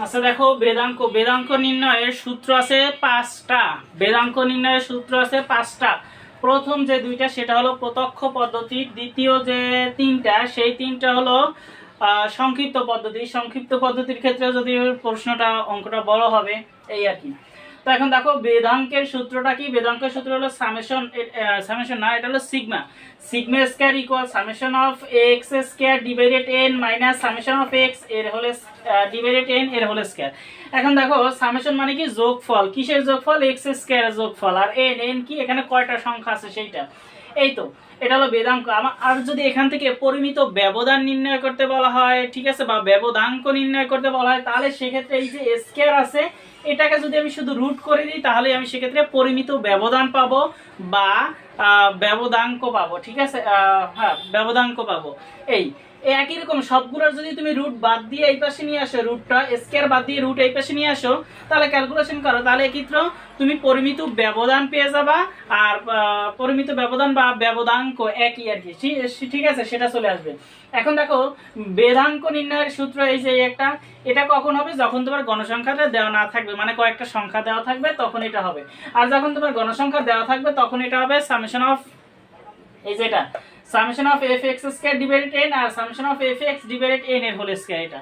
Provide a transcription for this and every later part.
আচ্ছা দেখো, বেদাঙ্ক বেদাঙ্ক নির্ণয়ের সূত্র আছে পাঁচটা। বেদাঙ্ক নির্ণয়ের সূত্র আছে পাঁচটা। প্রথম যে দুইটা, সেটা হলো প্রত্যক্ষ পদ্ধতি। দ্বিতীয় যে তিনটা, সেই তিনটা হলো সংক্ষিপ্ত পদ্ধতি। সংক্ষিপ্ত পদ্ধতির ক্ষেত্রে যদি প্রশ্নটা, অঙ্কটা বড় হবে, এই আর কি। তো এখন দেখো বেদাঙ্কের সূত্রটা কি? বেদাঙ্কের সূত্র হলো সামেশন সামেশন না, এটা হলো sigma. Sigma square equal summation of x square divided n minus summation of এক্সের হলে ডিভাইডেড এন এর হলে স্কয়ার। এখন দেখো, সামেশন মানে কি? যোগফল। কিসের যোগফল? এক্স স্কয়ারের যোগফল। আর এন এন কি? এখানে কয়টা সংখ্যা আছে সেইটা। এই তো এটা হলো বেদাঙ্ক। আর যদি এখান থেকে পরিমিত ব্যবধান নির্ণয় করতে বলা হয়, ঠিক আছে, বা ব্যবধাঙ্ক নির্ণয় করতে বলা হয়, তাহলে সেক্ষেত্রে এই যে স্কেয়ার আছে, এটাকে যদি আমি শুধু রুট করে দিই, তাহলে আমি সেক্ষেত্রে পরিমিত ব্যবধান পাবো বা ব্যবধাঙ্ক পাবো, ঠিক আছে হ্যাঁ ব্যবধাঙ্ক পাবো। এই একই রকম, সবগুলোর যদি তুমি রুট বাদ দিয়ে এই পাশে নিয়ে আসো রুটটা স্কয়ার বাদ দিয়ে রুট এই পাশে নিয়ে আসো, তাহলে ক্যালকুলেশন করো। তাহলে এক্ষেত্রে তুমি পরিমিত ব্যবধান পেয়ে যাবা আর পরিমিত ব্যবধান বা ব্যবধাঙ্ক একই আর কি। ঠিক- আছে, সেটা চলে আসবে। এখন দেখো বেদাঙ্ক নির্ণয়ের সূত্র এই যে একটা, এটা কখন হবে? যখন তোমার গণসংখ্যাটা দেওয়া না থাকবে মানে কয়েকটা সংখ্যা দেওয়া থাকবে, তখন এটা হবে। আর যখন তোমার গণসংখ্যা দেওয়া থাকবে, তখন এটা হবে সামেশন অফ এই যেটা summation of f x square divided n R summation of f x divided n এর হোল স্কোয়ার এটা।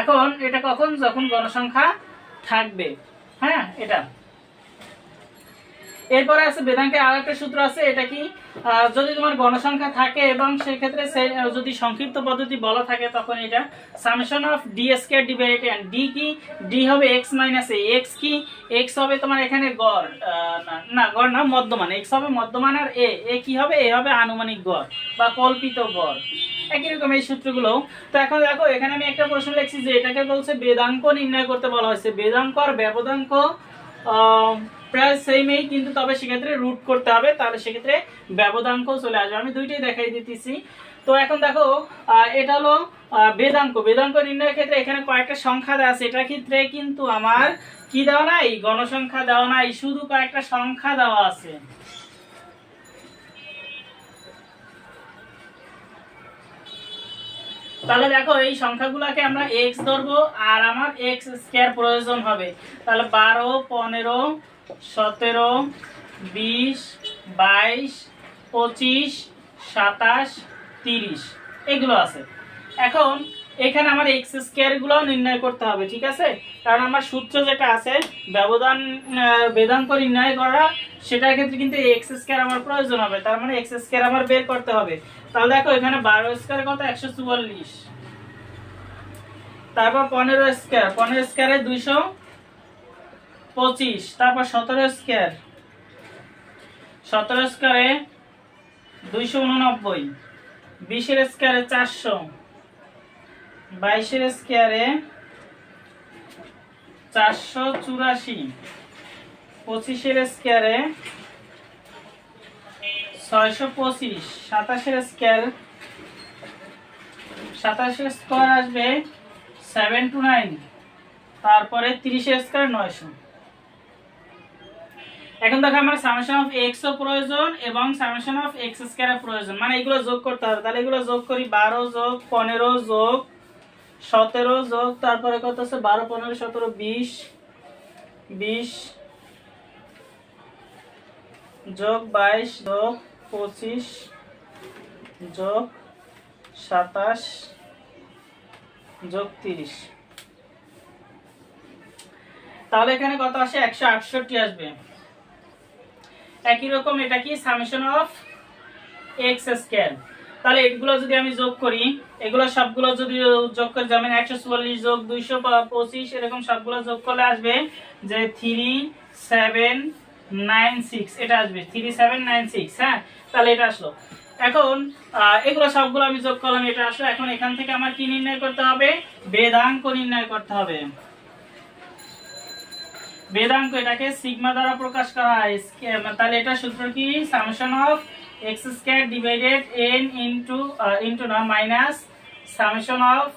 এখন এটা কখন? যখন গণসংখ্যা থাকবে। হ্যাঁ এটা। এরপরে আছে বেদাঙ্কের আর একটা সূত্র আছে এটা কি? যদি তোমার গণসংখ্যা থাকে এবং সেই ক্ষেত্রে সে- যদি সংক্ষিপ্ত পদ্ধতি বলা থাকে তখন এটা summation of d square divided n d কি? ডি হবে এক্স মাইনাস এ এক্স কি? এক্স হবে তোমার এখানে গড় না- গড় না মধ্যমান এক্স হবে মধ্যমান আর এ এ কি হবে? এ হবে আনুমানিক গড় বা কল্পিত গড়। একই রকম এই সূত্রগুলো তো এখন দেখো এখানে আমি একটা প্রশ্ন লিখছি যে এটাকে বলছে বেদাঙ্ক নির্ণয় করতে বলা হয়েছে। বেদাঙ্ক আর আহ, প্রায় সেমই কিন্তু তবে সেক্ষেত্রে রুট করতে হবে, তাহলে সেক্ষেত্রে ব্যবধাঙ্ক চলে আসবে। আমি দুইটাই দেখাই দিতেছি। তো এখন দেখো এটা হলো বেদাঙ্ক। বেদাঙ্ক নির্ণয়ের ক্ষেত্রে এখানে কয়েকটা সংখ্যা দেওয়া আছে। এটার ক্ষেত্রে কিন্তু আমার কি দেওয়া নাই? গণসংখ্যা দেওয়া নাই। শুধু কয়েকটা সংখ্যা দেওয়া আছে। তাহলে দেখো, এই সংখ্যাগুলোকে আমরা এক্স ধরবো, আর আমার এক্স স্কোয়ার প্রয়োজন হবে। তাহলে বারো, পনেরো সতেরো, বিশ, বাইশ, পঁচিশ, সাতাশ, তিরিশ। এগুলো আছে। এখন এখানে আমার এক্স স্কোয়ারগুলো নির্ণয় করতে হবে, ঠিক আছে? কারণ আমার সূত্র যেটা আছে, ব্যবধান বেদাঙ্ক নির্ণয় করা, সেটার ক্ষেত্রে কিন্তু এক্স স্কোয়ার আমার প্রয়োজন হবে। তার মানে এক্স স্কোয়ার আমার বের করতে হবে। তাহলে দেখো, এখানে বারো স্কোয়ার কত? একশো চুয়াল্লিশ। তারপর পনেরো স্কোয়ার পনেরো স্কোয়ারে দুইশো পঁচিশ, তারপর সতেরো স্কোয়ার সতেরো স্কোয়ারে দুইশো উননব্বই, বিশের স্কোয়ারে চারশো, বাইশের স্কোয়ারে চারশো চুরাশি, পঁচিশের স্কোয়ারে ছয়শো পঁচিশ, সাতাশের স্কোয়ার সাতাশের স্কোয়ার আসবে সেভেন টু নাইন তারপরে তিরিশের স্কোয়ার নয়শো। এখন দেখো আমার সামেশন অফ এক্স ও প্রয়োজন এবং সামেশন অফ এক্স স্কোয়ার প্রয়োজন। মানে এগুলো যোগ করতে হবে। তাহলে এগুলো যোগ করি বারো যোগ পনেরো যোগ সতেরো যোগ, তারপরে কত আছে? বারো, পনেরো, সতেরো, বিশ বিশ যোগ বাইশ যোগ পঁচিশ যোগ সাতাশ যোগ তিরিশ। তাহলে এখানে কত আসে? একশো আটষট্টি আসবে। একই রকম, এটা কি? সামেশন অফ এক্স স্কোয়ার তাহলে এগুলো যদি আমি যোগ করি, এগুলো সবগুলো যদি যোগ করে, যেমন একশো চুয়াল্লিশ যোগ দুইশো পঁচিশ, এরকম সবগুলো যোগ করলে আসবে যে থ্রি সেভেন নাইন সিক্স এটা আসবে থ্রি সেভেন নাইন সিক্স হ্যাঁ? তাহলে এটা আসলো। এখন এগুলো সবগুলো আমি যোগ করলাম, এটা আসলো। এখন এখান থেকে আমার কি নির্ণয় করতে হবে? বেদাঙ্ক নির্ণয় করতে হবে। বেদাঙ্ক, এটাকে সিগমা দ্বারা প্রকাশ করা হয়। তাহলে এটা সূত্র কি? Summation of x square divided n into into না minus summation of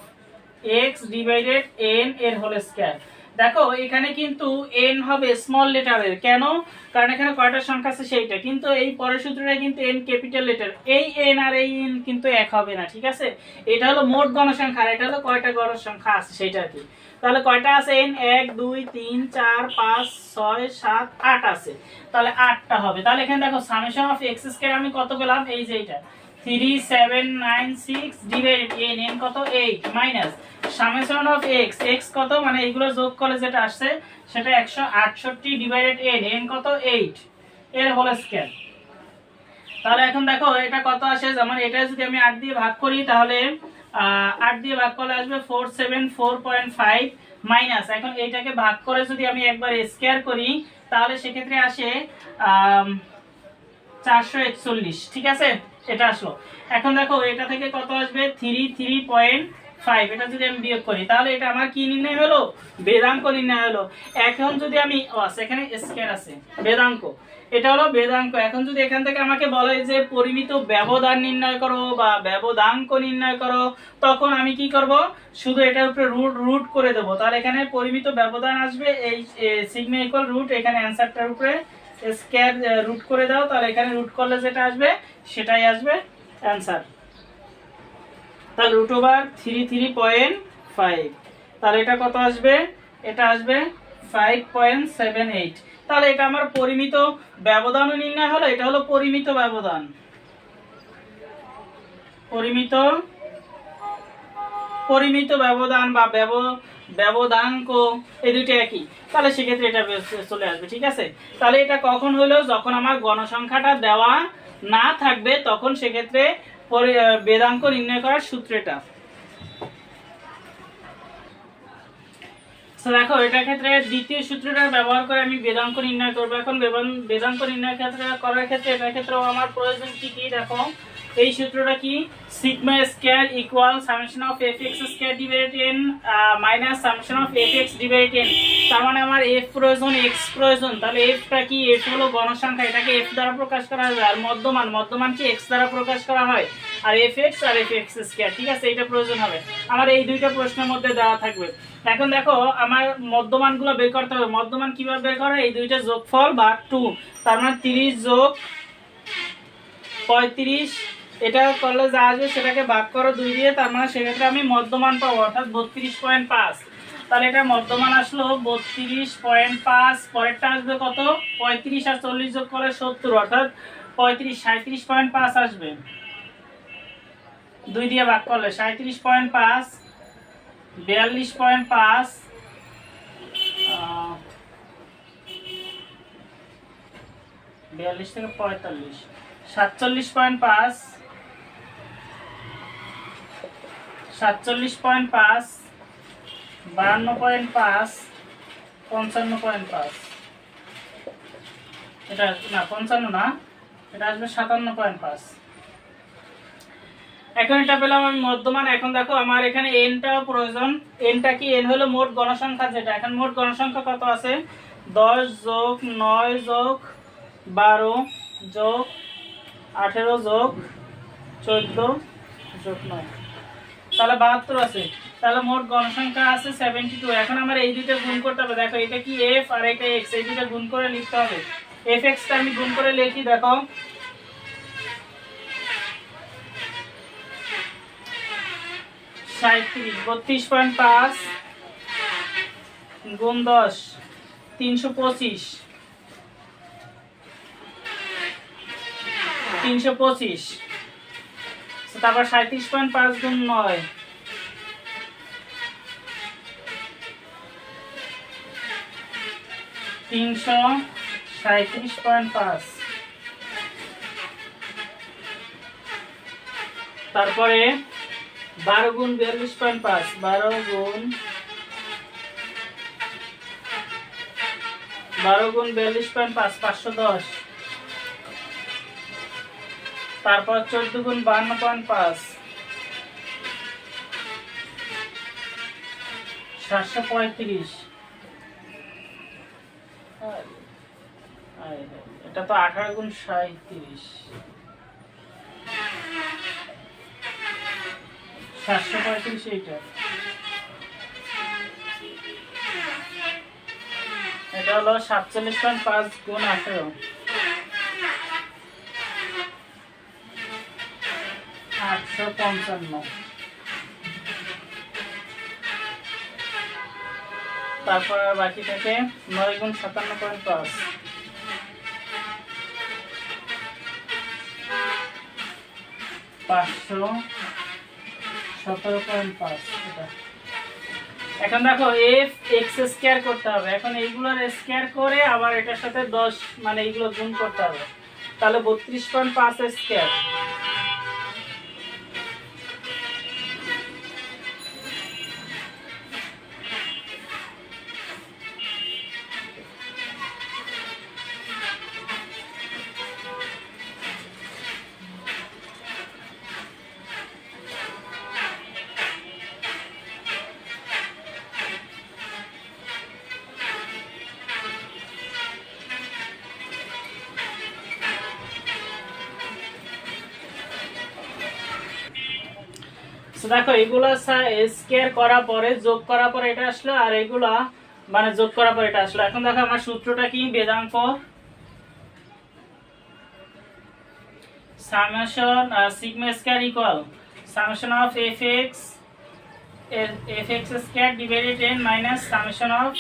x divided n এর হোল স্কয়ার দেখো, এখানে কিন্তু এন হবে স্মল লেটারের কেন? কারণ এখানে কয়টা সংখ্যা আছে সেইটা। কিন্তু এই পরের সূত্রটা কিন্তু এন ক্যাপিটাল লেটার এই এন আর এই এন কিন্তু এক হবে না, ঠিক আছে? এটা হলো মোট গণসংখ্যা, আর এটা হলো কয়টা গণসংখ্যা আছে সেটা আর কি। তাহলে কয়টা আছে? এন এক, দুই, তিন, চার, পাঁচ, ছয়, সাত, আট আছে। তাহলে আটটা হবে। তাহলে এখানে দেখো সামেশন অফ এক্স স্কয়ার আমি কত পেলাম? এই যে এটা। Three seven nine six divided n n কত? Eight minus summation of x x কত? মানে এইগুলো যোগ করলে যেটা আসছে, সেটা একশো আটষট্টি ডিভাইডেড এন এন কত? এইট এর হোল স্কয়ার তাহলে এখন দেখো, এটা কত আসে? যেমন এটা যদি আমি আট দিয়ে ভাগ করি, তাহলে আট দিয়ে ভাগ করলে আসবে four seven four point five minus এখন এইটাকে ভাগ করে যদি আমি একবার স্কেয়ার করি, তাহলে সেক্ষেত্রে আসে চারশো একচল্লিশ। ঠিক আছে? এটা আসলো। এখন দেখো, এটা থেকে কত আসবে? থ্রি থ্রি পয়েন্ট ফাইভ এটা যদি আমি বিয়োগ করি, তাহলে এটা আমার কি নির্ণয় হলো? বেদাঙ্ক নির্ণয় হলো। এখন যদি আমি এখানে স্কয়ার আছে, বেদাঙ্ক। এটা হলো বেদাঙ্ক। এখন যদি এখান থেকে আমাকে বলে যে পরিমিত ব্যবধান নির্ণয় করো বা ব্যবধাঙ্ক নির্ণয় করো, তখন আমি কি করব? শুধু এটার উপরে রুট রুট করে দেবো। তাহলে এখানে পরিমিত ব্যবধান আসবে, এই সিগমা ইকুয়াল রুট এখানে অ্যান্সারটার উপরে স্কয়ার রুট করে দাও। তাহলে এখানে রুট করলে যেটা আসবে, সেটাই আসবে, অ্যান্সার। তাহলে root over three three point five তাহলে এটা কত আসবে? এটা আসবে ফাইভ পয়েন্ট সেভেন এইট তাহলে এটা আমার পরিমিত নির্ণয় হলো, এটা হলো পরিমিত ব্যবধান। পরিমিত পরিমিত ব্যবধান বা এই দুটো একই। তাহলে সেক্ষেত্রে এটা চলে আসবে, ঠিক আছে? তাহলে এটা কখন হলো? যখন আমার গণসংখ্যাটা দেওয়া না থাকবে, তখন সেক্ষেত্রে বেদাঙ্ক নির্ণয় করার সূত্রেটা। দেখো এটার ক্ষেত্রে দ্বিতীয় সূত্রটা ব্যবহার করে আমি বেদাঙ্ক নির্ণয় করব। এখন বেদাঙ্ক নির্ণয় ক্ষেত্রে করার ক্ষেত্রে এটার ক্ষেত্রেও আমার প্রয়োজন কি কি? দেখো এই সূত্রটা কি? Sigma square equal summation of f x square divided n minus summation of f x divided n তার মানে আমার এফ প্রয়োজন এক্স প্রয়োজন। তাহলে এফটা কি? এফ হলো গণসংখ্যা। এটাকে এফ দ্বারা প্রকাশ করা হয় আর মধ্যমান। মধ্যমান কি? এক্স দ্বারা প্রকাশ করা হয়। আর এফ এক্স আর এফ এক্স স্কয়ার ঠিক আছে? এটা প্রয়োজন হবে। আমার এই দুইটা প্রশ্নের মধ্যে দেওয়া থাকবে। এখন দেখো, আমার মধ্যমানগুলো বের করতে হবে। মধ্যমান কীভাবে বের করা এই দুইটা যোগফল বা টু তার মানে তিরিশ যোগ পঁয়ত্রিশ এটা করলে যা আসবে সেটাকে ভাগ করো দুই দিয়ে, তার মানে সেক্ষেত্রে আমি মধ্যমান পাবো, অর্থাৎ বত্রিশ পয়েন্ট পাঁচ। তাহলে এটা মধ্যমান আসলো বত্রিশ পয়েন্ট পাঁচ, পরেরটা আসবে কত? পঁয়ত্রিশ আর চল্লিশ যোগ করলে সত্তর, অর্থাৎ পঁয়ত্রিশ সাঁত্রিশ পয়েন্ট পাঁচ আসবে। দুই দিয়ে ভাগ করলে সাঁত্রিশ পয়েন্ট পাঁচ, বিয়াল্লিশ পয়েন্ট পাঁচ বিয়াল্লিশ থেকে পঁয়তাল্লিশ, সাতচল্লিশ পয়েন্ট পাঁচ সাতচল্লিশ পয়েন্ট পাঁচ, বাহান্ন পয়েন্ট পাঁচ, পঞ্চান্ন পয়েন্ট পাঁচ। এটা না, পঞ্চান্ন না, এটা আসবে সাতান্ন পয়েন্ট পাঁচ। এখন এটা পেলাম আমি মধ্যমান। এখন দেখো আমার এখানে এনটাও প্রয়োজন। এনটা কি? এন হলো মোট গণসংখ্যা যেটা। এখন মোট গণসংখ্যা কত আছে? দশ যোগ নয় যোগ বারো যোগ আঠেরো যোগ চোদ্দ যোগ নয়। তাহলে বাহাত্তর আছে। তাহলে মোট গণসংখ্যা আছে সেভেন্টি টু এখন আমার এই দুইটা গুণ করতে হবে। দেখো, এটা কি এফ আর এটা এক্স এই দুইটা গুণ করে লিখতে হবে। এফ এক্সটা আমি গুণ করে লিখি, দেখো। সাঁত্রিশ বত্রিশ পয়েন্ট পাঁচ, গুণ দশ, তিনশো পঁচিশ। তিনশো পঁচিশ। তারপর সাঁত্রিশ পয়েন্ট পাঁচ গুণ নয়। তিনশো সাঁত্রিশ পয়েন্ট পাঁচ। তারপরে বারো গুণ বিয়াল্লিশ পয়েন্ট পাঁচ, বারো গুণ বারো গুণ বিয়াল্লিশ পয়েন্ট পাঁচ, পাঁচশো দশ। তারপর চোদ্দ গুণ বান্ন পয়েন্ট পাঁচ। সাতশো পঁয়ত্রিশ। এটা তো আঠারো গুণ সাঁত্রিশ সাতশো পঁয়ত্রিশ এইটা। এটা হলো সাতচল্লিশ পয়েন্ট পাঁচ গুণ আঠেরো। আটশো পঞ্চান্ন। তারপর বাকি থাকে নয় গুণ সাতান্ন পয়েন্ট পাঁচ। পাঁচশো সতেরো পয়েন্ট পাঁচ এখন দেখো এফ এক্স স্কোয়ার করতে হবে। এখন এইগুলোর স্কোয়ার করে আবার এটার সাথে দশ মানে এইগুলো গুণ করতে হবে। তাহলে বত্রিশ পয়েন্ট পাঁচ স্কোয়ার দেখো এগুলা স্কোয়ার করার পরে যোগ করার পরে এটা আসলো আর এগুলা মানে যোগ করার পরে এটা আসলো। এখন দেখো আমার সূত্রটা কি? বেদাঙ্ক summation sigma square equal summation of F X F X square divided N minus summation of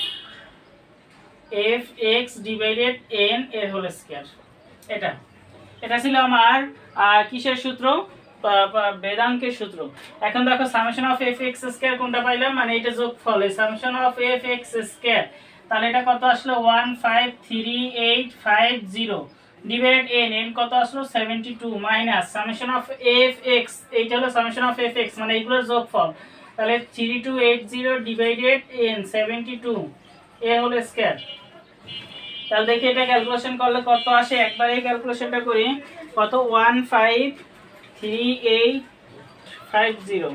F X divided N এর হোল স্কোয়ার এটা। এটা ছিল আমার আহ, কিসের সূত্র? বেদাঙ্কের সূত্র। এখন দেখো summation of F X square কোনটা পাইলাম? মানে এটা যোগফল। Summation of F X square তাহলে এটা কত আসলো? One five three eight five zero divided N N কত আসলো? Seventy two minus summation of F X এইটা হলো সামেশন অফ এফ এক্স মানে এইগুলোর যোগফল। তাহলে three two eight zero divided N seventy two এ হলো স্কোয়ার তাহলে দেখি এটা ক্যালকুলেশন করলে কত আসে? একবারে ক্যালকুলেশনটা করি। কত? One five three eight five zero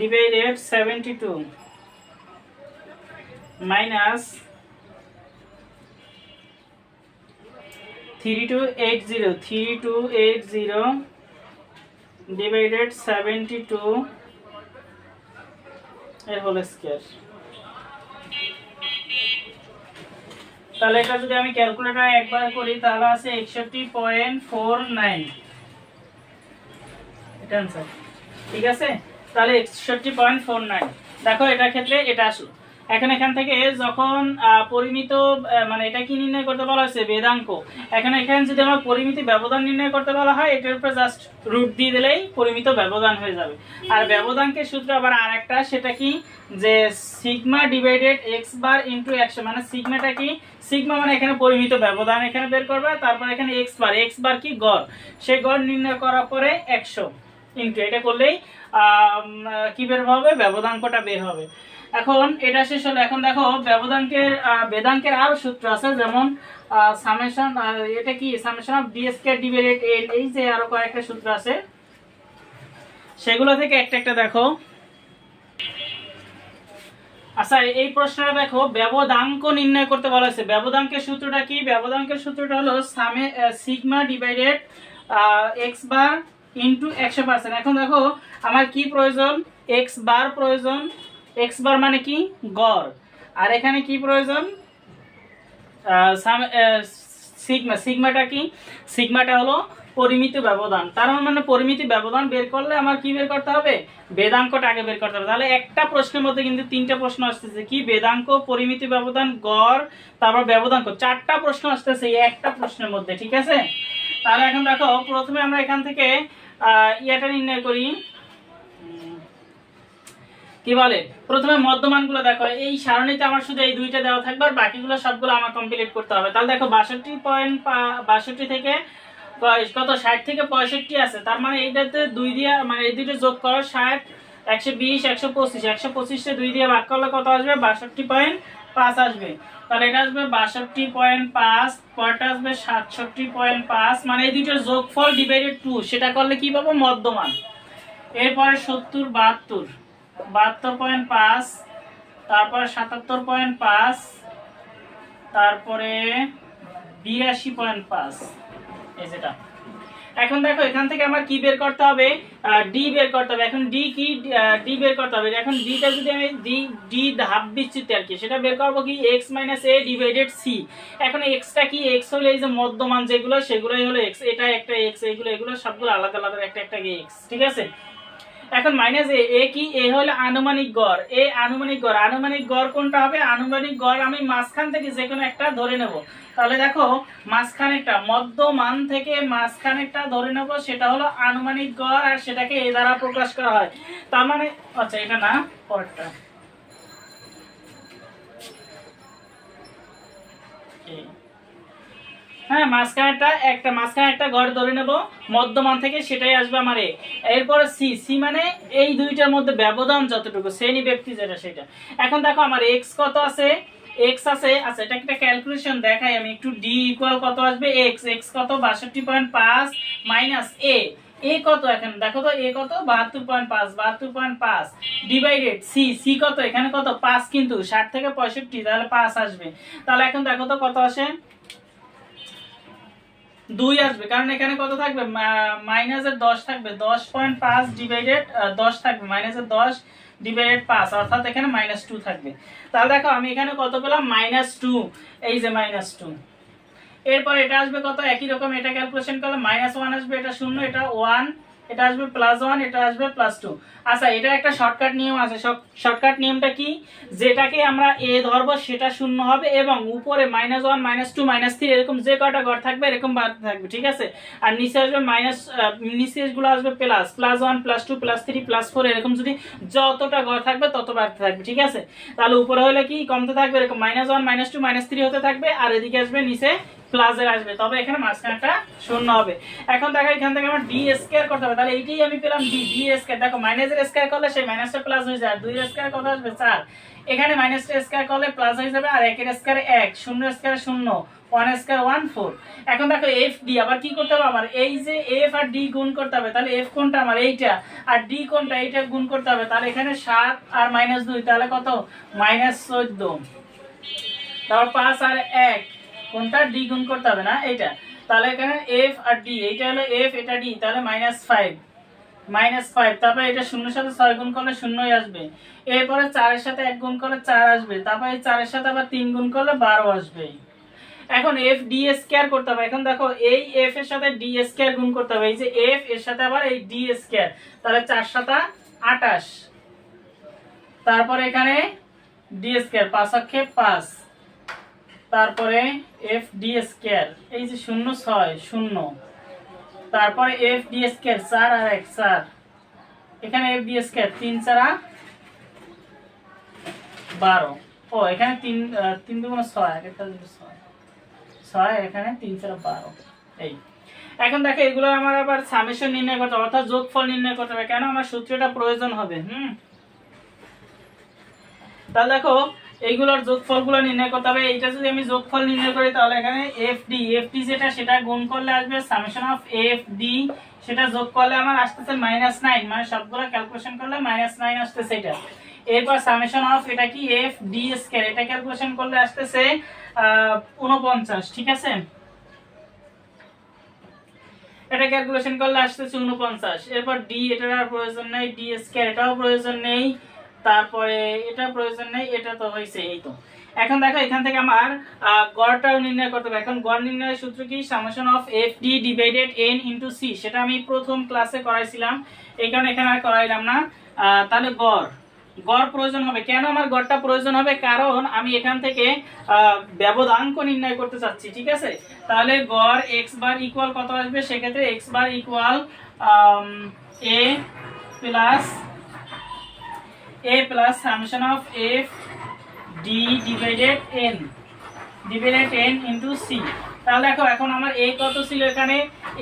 divided seventy two minus three two eight zero three two eight zero divided seventy two এর হোল স্কোয়ার তাহলে এটা যদি আমি ক্যালকুলেটর একবার করি, তাহলে আছে একষট্টি পয়েন্ট ফোর নাইন এটা আনসার ঠিক আছে? তাহলে একষট্টি পয়েন্ট ফোর নাইন দেখো, এটার ক্ষেত্রে এটা আসলো। এখন এখান থেকে যখন পরিমিত মানে এটা কি নির্ণয় করতে বলা হয়েছে? বেদাঙ্ক। এখন এখানে যদি আমার পরিমিত ব্যবধান নির্ণয় করতে বলা হয়, এটার উপরে জাস্ট রুট দিয়ে দিলেই পরিমিত ব্যবধান হয়ে যাবে। আর ব্যবধানকে সূত্র আবার আর একটা সেটা কি? যে sigma divided X bar into একশো মানে সিগমাটা কি? সিগমা মানে এখানে পরিমিত ব্যবধান এখানে বের করবে, তারপর এখানে এক্স বার এক্স বার কি? গড়। সেই গড় নির্ণয় করার পরে একশো। ইন্টু এটা করলেই কি বের হবে? ব্যবধাঙ্কটা বের হবে। এখন এটা শেষ হলো। এখন দেখো ব্যবধাঙ্কের বেদাঙ্কের আরও সূত্র আছে, যেমন সামেশন এটা কি? Summation of D square divided N এই যে আরও কয়েকটা সূত্র আছে, সেগুলো থেকে একটা একটা দেখো। আচ্ছা এই প্রশ্নটা দেখো ব্যবধাঙ্ক নির্ণয় করতে বলা হয়েছে। ব্যবধাঙ্কের সূত্রটা কি? ব্যবধাঙ্কের সূত্রটা হলো সামে sigma divided X bar into একশো পার্সেন্ট এখন দেখো, আমার কি প্রয়োজন? এক্স বার প্রয়োজন। এক্স বার মানে কি? গড়। আর এখানে কি প্রয়োজন? সিগমা সিগমাটা কি? সিগমাটা হলো পরিমিত ব্যবধান। তার মানে পরিমিত ব্যবধান বের করলে আমার কি বের করতে হবে? বেদাঙ্কটা আগে বের করতে হবে। তাহলে একটা প্রশ্নের মধ্যে কিন্তু তিনটা প্রশ্ন আসতেছে। কি বেদাঙ্ক, পরিমিত ব্যবধান, গড়, তারপর ব্যবধাঙ্ক চারটা প্রশ্ন আসতেছে একটা প্রশ্নের মধ্যে, ঠিক আছে? তাহলে এখন দেখো, প্রথমে আমরা এখান থেকে ইয়েটা নির্ণয় করি। কি বলে? প্রথমে মধ্যমানগুলো দেখো। এই সারণীতে আমার শুধু এই দুইটা দেওয়া থাকবে আর বাকিগুলো সবগুলো আমার কমপ্লিট করতে হবে। তাহলে দেখো, বাষট্টি পয়েন্ট বাষট্টি থেকে কত? ষাট থেকে পঁয়ষট্টি আছে। তার মানে এইটাতে দুই দিয়ে মানে এই দুটো যোগ করো, ষাট, একশো বিশ, একশো পঁচিশ। একশো পঁচিশে দুই দিয়ে ভাগ করলে কত আসবে? বাষট্টি পয়েন্ট পাঁচ আসবে। তাহলে এটা আসবে বাষট্টি পয়েন্ট পাঁচ পরটা আসবে সাতষট্টি পয়েন্ট পাঁচ মানে এই দুটোর যোগফল ডিভাইডেড টু সেটা করলে কি পাবো? মধ্যমান। এরপরে সত্তর, বাহাত্তর। বাহাত্তর পয়েন্ট পাঁচ, তারপরে সাতাত্তর পয়েন্ট পাঁচ, তারপরে বিরাশি পয়েন্ট পাঁচ। এই যেটা। এখন দেখো, এখান থেকে আমার কি বের করতে হবে? ডি বের করতে হবে। এখন ডি কি ডি বের করতে হবে? এখন ডিটা যদি আমি ডি ডি ধাপ বিচ্যুতি আর কি, সেটা বের করব কি X minus A divided C এখন এক্সটা কি? এক্স হলো এই যে মধ্যমান যেগুলো, সেগুলোই হলো এক্স এটা একটা এক্স এগুলো এগুলো সবগুলো আলাদা আলাদা, একটা একটা এক্স ঠিক আছে? এখন মাইনাস এ এ কি? এ হলো আনুমানিক গড়। এ আনুমানিক গড়। আনুমানিক গড় কোনটা হবে? আনুমানিক গড় আমি মাঝখান থেকে যে কোনো একটা ধরে নেব। তাহলে দেখো, মাঝখানেরটা, মধ্যমান থেকে মাঝখানেরটা ধরে নেব, সেটা হলো আনুমানিক গড় আর সেটাকে এ দ্বারা প্রকাশ করা হয়। তার মানে আচ্ছা এটা না, পরেরটা। হ্যাঁ মাঝখানেরটা, একটা মাঝখানে একটা ঘর ধরে নেব। মধ্যমান থেকে সেটাই আসবে আমার। এ এরপরে সি সি মানে এই দুইটার মধ্যে ব্যবধান যতটুকু, শ্রেণি ব্যক্তি যেটা সেটা। এখন দেখো আমার এক্স কত আছে? এক্স আছে আচ্ছা এটা একটা ক্যালকুলেশন দেখাই আমি, একটু ডি ইকুয়াল কত আসবে? এক্স এক্স কত? বাষট্টি পয়েন্ট পাঁচ মাইনাস এ এ কত এখন? দেখো তো এ কত? বাহাত্তর পয়েন্ট পাঁচ, বাহাত্তর পয়েন্ট পাঁচ। ডিভাইডেড সি সি কত? এখানে কত? পাঁচ কিন্তু, ষাট থেকে পঁয়ষট্টি, তাহলে পাঁচ আসবে। তাহলে এখন দেখো তো কত আসে? দুই আসবে। কারণ এখানে কত থাকবে? মাইনাসের দশ থাকবে। দশ পয়েন্ট পাঁচ ডিভাইডেড দশ থাকবে। মাইনাসের দশ ডিভাইডেড পাঁচ, অর্থাৎ এখানে মাইনাস টু থাকবে। তাহলে দেখো, আমি এখানে কত পেলাম? মাইনাস টু এই যে মাইনাস টু এরপর এটা আসবে কত? একই রকম এটা ক্যালকুলেশন করলে মাইনাস ওয়ান আসবে, এটা শূন্য, এটা ওয়ান এটা আসবে প্লাস ওয়ান এটা আসবে প্লাস টু আচ্ছা এটা একটা শর্টকাট নিয়ম আছে। শর্টকাট নিয়মটা কি? যেটাকে আমরা এ ধরবো, সেটা শূন্য হবে এবং উপরে minus one minus two minus three এরকম যে কটা ঘর থাকবে, এরকম বাড়তে থাকবে, ঠিক আছে? আর নিচে আসবে মাইনাস নিচে গুলো আসবে plus plus one plus two plus three plus four এরকম যদি যতটা ঘর থাকবে, তত বাড়তে থাকবে, ঠিক আছে? তাহলে উপরে হলে কি? কমতে থাকবে, এরকম minus one minus two minus three হতে থাকবে, আর এদিকে আসবে নিচে প্লাসের আসবে। তবে এখানে মাঝখানটা শূন্য হবে। এখন দেখো, এখান থেকে আমার ডি স্কোয়ার করতে হবে। তাহলে এইটাই আমি পেলাম ডি ডি স্কোয়ার দেখো মাইনাসের স্কোয়ার করলে সেই মাইনাসটা প্লাস হয়ে যায়। দুই স্কোয়ার কত আসবে চার। এখানে মাইনাসটা স্কোয়ার করলে প্লাস হয়ে যাবে আর একের স্কোয়ার এক, শূন্য স্কোয়ার শূন্য ওয়ান স্কোয়ার ওয়ান ফোর এখন দেখো এফ ডি আবার কি করতে হবে আমার? এই যে এফ আর ডি গুণ করতে হবে, তাহলে এফ কোনটা আমার? এইটা। আর ডি কোনটা? এইটা গুণ করতে হবে। তাহলে এখানে সাত আর মাইনাস দুই, তাহলে কত? মাইনাস চোদ্দ। তারপর পাঁচ আর এক কোনটা ডি গুণ করতে হবে না? এইটা। তাহলে এখানে এফ আর ডি এইটা হলো এফ এটা ডি তাহলে মাইনাস ফাইভ মাইনাস ফাইভ তারপরে এটা শূন্যের সাথে ছয় গুণ করলে শূন্যই আসবে। এরপরে চারের সাথে এক গুণ করলে চার আসবে। তারপরে চারের সাথে আবার তিন গুণ করলে বারো আসবে। এখন এফ ডি স্কোয়ার করতে হবে। এখন দেখো, এই এফ এর সাথে ডি স্কোয়ার গুণ করতে হবে। এই যে এফ এর সাথে আবার এই ডি স্কোয়ার তাহলে চার সাতা আটাশ। তারপরে এখানে ডি স্কোয়ার পাঁচ অক্ষে পাঁচ। তারপরে এফ ডি স্কোয়ার এই যে শূন্য ছয়, শূন্য। তারপরে এফ ডি স্কোয়ার চার আর এক, চার। এখানে এফ ডি স্কোয়ার তিন, চারা বারো। ও, এখানে তিন তিন দুগুণ ছয় ছয়। ছয়, এখানে তিন, চারা, বারো। এই। এখন দেখো, এগুলো আমার আবার সামেশন নির্ণয় করতে হবে, অর্থাৎ যোগফল নির্ণয় করতে হবে। কেন? আমার সূত্রটা প্রয়োজন হবে, হুম? তাহলে দেখো এইগুলোর যোগফলগুলো নির্ণয় করতে হবে। এইটা যদি আমি যোগফল নির্ণয় করি, তাহলে এখানে এফ ডি এফ ডি যেটা, সেটা গুণ করলে আসবে সামেশন অফ এফ ডি সেটা যোগ করলে আমার আসতেছে মাইনাস নাইন মানে সবগুলো ক্যালকুলেশন করলে মাইনাস নাইন আসতেছে এটা। এরপর সামেশন অফ এটা কি? এফ ডি স্কয়ার এটা ক্যালকুলেশন করলে আসতেছে উনপঞ্চাশ ঠিক আছে? এটা ক্যালকুলেশন করলে আসতেছে উনপঞ্চাশ এরপর ডি এটার আর প্রয়োজন নেই। ডি স্কয়ার এটাও প্রয়োজন নেই। তারপরে এটা প্রয়োজন নেই, এটা তো হয়েছে এই তো। এখন দেখো, এখান থেকে আমার গড়টাও নির্ণয় করতে হবে। এখন গড় নির্ণয়ের সূত্র কি? Summation of F D divided N into C. সেটা আমি প্রথম ক্লাসে করাইছিলাম। এই কারণে এখানে আর করাইলাম না। তাহলে গড়। গড় প্রয়োজন হবে। কেন আমার গড়টা প্রয়োজন হবে? কারণ আমি এখান থেকে ব্যবধাঙ্ক নির্ণয় করতে চাচ্ছি, ঠিক আছে? তাহলে গড় এক্স বার ইকুয়াল কত আসবে? সেক্ষেত্রে X bar equal A plus a plus summation of f d divided n divided n into c. তাহলে দেখো, এখন আমার a কত ছিল এখানে?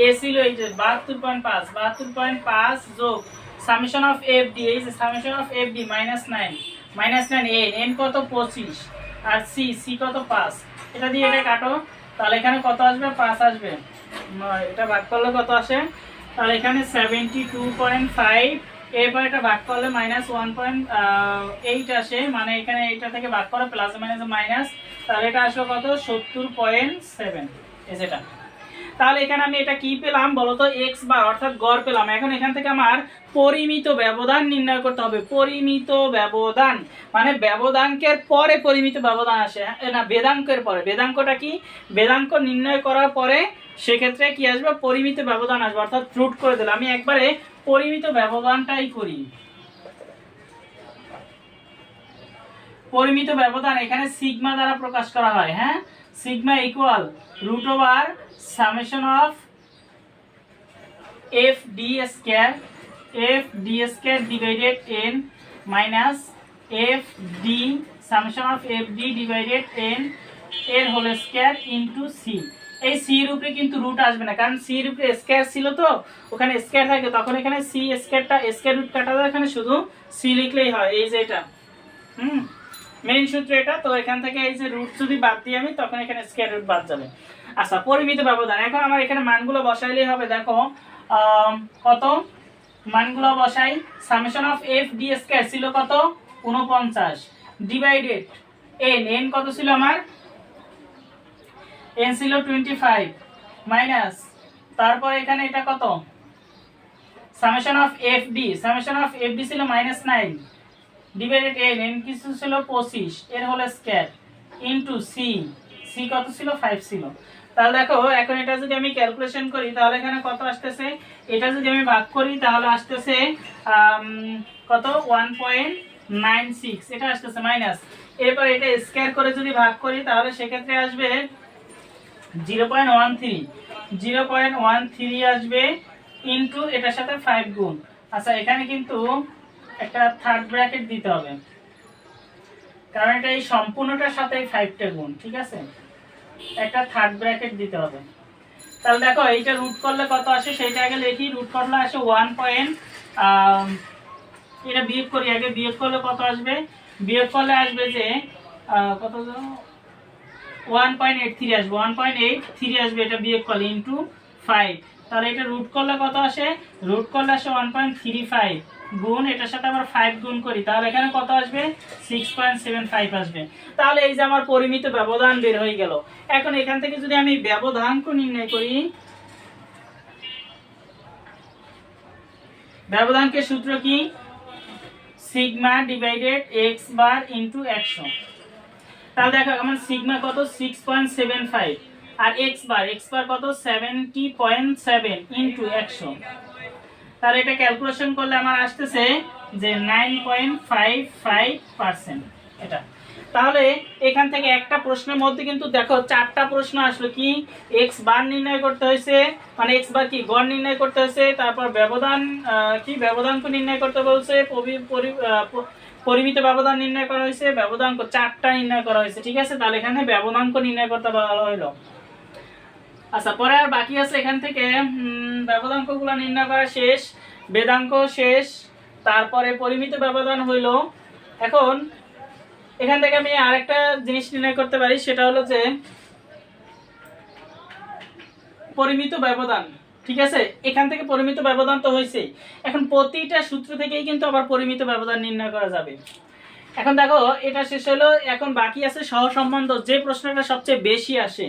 A ছিল এই যে বাহাত্তর পয়েন্ট পাঁচ, বাহাত্তর পয়েন্ট পাঁচ যোগ সামেশন অফ এফ ডি এই যে summation of F D minus nine minus nine N N কত? পঁচিশ, আর সি সি কত? পাঁচ। এটা দিয়ে এটা কাটো। তাহলে এখানে কত আসবে? পাঁচ আসবে। এটা ভাগ করলে কত আসে? তাহলে এখানে সেভেন্টি টু পয়েন্ট ফাইভ এরপর এটা ভাগ করলে মাইনাস ওয়ান পয়েন্ট এইট আসে। মানে এখানে এইটা থেকে ভাগ করে প্লাস মাইনাস মাইনাস তাহলে এটা আসলো কত? সত্তর পয়েন্ট সেভেন যেটা তাহলে এখানে আমি এটা কি পেলাম বলতো? এক্স বার অর্থাৎ গড় পেলাম। এখন এখান থেকে আমার পরিমিত ব্যবধান নির্ণয় করতে হবে। পরিমিত ব্যবধান। মানে ব্যবধানকের পরে পরিমিত ব্যবধান আসে। না, বেদাঙ্কের পরে। বেদাঙ্কটা কি? বেদাঙ্ক নির্ণয় করার পরে সেক্ষেত্রে কি আসবে? পরিমিত ব্যবধান আসবে। অর্থাৎ ফ্রুট করে দিলাম। আমি একবারে পরিমিত ব্যবধানটাই করি। পরিমিত ব্যবধান, এখানে সিগমা দ্বারা প্রকাশ করা হয় হ্যাঁ? Sigma equal root over summation of F D square F D square divided N minus F D summation of F D divided N এর হোল স্কয়ার ইন্টু সি এই সি উপরে কিন্তু রুট আসবে না। কারণ সি উপরে স্কয়ার ছিল তো, ওখানে স্কয়ার থাকে, তখন এখানে সি স্কয়ারটা স্কয়ার রুট কাটা যায়, এখানে শুধু সি লিখলেই হয়, এই যে এটা। হুম? মেইন সূত্র এটা, তো এখান থেকে এই যে রুট যদি বাদ দিই আমি, তখন এখানে স্কয়ার রুট বাদ যাবে। আচ্ছা পরিমিত ব্যবধান। এখন আমার এখানে মানগুলো বসাইলেই হবে, দেখো কত? মানগুলো বসাই summation of F D square ছিল কত? উনপঞ্চাশ ডিভাইডেড এন এন কত ছিল আমার? এন ছিল টোয়েন্টি ফাইভ মাইনাস তারপর এখানে এটা কত? Summation of F D summation of F D ছিল minus nine divided N N কিছু ছিল পঁচিশ, এর হলো স্কয়ার ইন্টু সি সি কত ছিল? ফাইভ ছিল। তাহলে দেখো, এখন এটা যদি আমি ক্যালকুলেশন করি, তাহলে এখানে কত আসতেছে? এটা যদি আমি ভাগ করি, তাহলে আসতেছে কত? ওয়ান পয়েন্ট নাইন সিক্স এটা আসতেছে মাইনাস এরপর এটা স্কয়ার করে যদি ভাগ করি, তাহলে সেক্ষেত্রে আসবে zero point one three. Zero point one three আসবে ইন্টু এটার সাথে ফাইভ গুণ। আচ্ছা এখানে কিন্তু একটা থার্ড ব্র্যাকেট দিতে হবে। কারণ এটা এই সম্পূর্ণটার সাথে ফাইভটা গুণ, ঠিক আছে? একটা থার্ড ব্র্যাকেট দিতে হবে। তাহলে দেখো, এইটা রুট করলে কত আসে? সেইটা আগে লিখি রুট করলে আসে ওয়ান পয়েন্ট এটা বিয়োগ করি, আগে বিয়োগ করলে কত আসবে? বিয়োগ করলে আসবে যে কত ওয়ান পয়েন্ট এইট থ্রি আসবে। ওয়ান পয়েন্ট এইট থ্রি আসবে, এটা বিয়োগ করলে ইন্টু ফাইভ তাহলে এটা রুট করলে কত আসে? রুট করলে আসে ওয়ান পয়েন্ট থ্রি ফাইভ গুণ, এটার সাথে আবার ফাইভ গুণ করি, তাহলে এখানে কত আসবে? সিক্স পয়েন্ট সেভেন ফাইভ আসবে। তাহলে এই যে আমার পরিমিত ব্যবধান বের হয়ে গেল। এখন এখান থেকে যদি আমি ব্যবধানক নির্ণয় করি, ব্যবধানকের সূত্র কি? Sigma divided X bar into একশো তাহলে দেখো আমার সিগমা কত? সিক্স পয়েন্ট সেভেন ফাইভ আর এক্স বার এক্স বার কত? সেভেন্টি পয়েন্ট সেভেন ইন্টু একশো তাহলে এটা ক্যালকুলেশন করলে আমার আসতেছে যে nine point five five percent এটা। তাহলে এখান থেকে একটা প্রশ্নের মধ্যে কিন্তু দেখো, চারটা প্রশ্ন আসলো কি? এক্স বার নির্ণয় করতে হয়েছে। মানে এক্স বার কি? গড় নির্ণয় করতে হয়েছে। তারপর ব্যবধান কি? ব্যবধানক নির্ণয় করতে বলছে। পরিমিত ব্যবধান নির্ণয় করা হয়েছে, ব্যবধানক চারটা নির্ণয় করা হয়েছে, ঠিক আছে? তাহলে এখানে ব্যবধানক নির্ণয় করতে বলা হলো। আচ্ছা পরে আর বাকি আছে এখান থেকে ব্যবধাঙ্কগুলো নির্ণয় করা শেষ বেদাঙ্ক শেষ, তারপরে পরিমিত ব্যবধান হইল। এখন, এখান থেকে আমি আরেকটা জিনিস নির্ণয় করতে পারি, সেটা হলো যে, পরিমিত ব্যবধান। ঠিক আছে? এখান থেকে পরিমিত ব্যবধান তো হয়েছে এখন প্রতিটা সূত্র থেকেই কিন্তু আবার পরিমিত ব্যবধান নির্ণয় করা যাবে। এখন দেখো, এটা শেষ হলো, এখন বাকি আছে সহসম্বন্ধ। যে প্রশ্নটা সবচেয়ে বেশি আসে